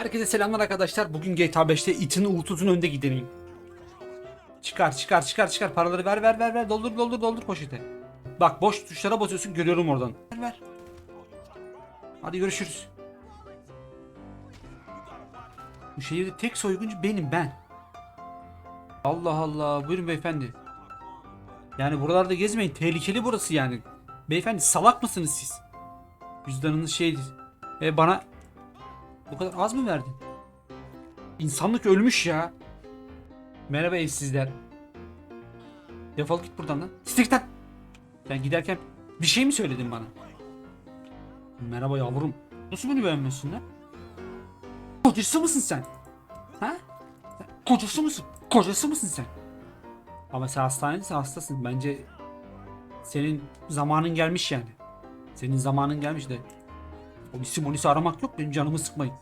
Herkese selamlar arkadaşlar. Bugün GTA 5'te itin uğultusunun önünde gidelim. Çıkar çıkar çıkar çıkar paraları ver ver ver ver doldur doldur doldur poşete. Bak boş tuşlara basıyorsun görüyorum oradan. Ver ver. Hadi görüşürüz. Bu şehirde tek soyguncu benim ben. Allah Allah buyurun beyefendi. Yani buralarda gezmeyin tehlikeli burası yani. Beyefendi salak mısınız siz? Cüzdanınız şeydir. E bana bu kadar az mı verdin? İnsanlık ölmüş ya. Merhaba evsizler. Defol git buradan lan. Siktir. Ben giderken bir şey mi söyledin bana? Merhaba yavrum. Nasıl beni beğenmiyorsun lan? Kocası mısın sen? Ha? Kocası mısın? Kocası mısın sen? Ama sen hastanedesin hastasın. Bence senin zamanın gelmiş yani. Senin zamanın gelmiş de. Polisi molisi aramak yok benim canımı sıkmayın.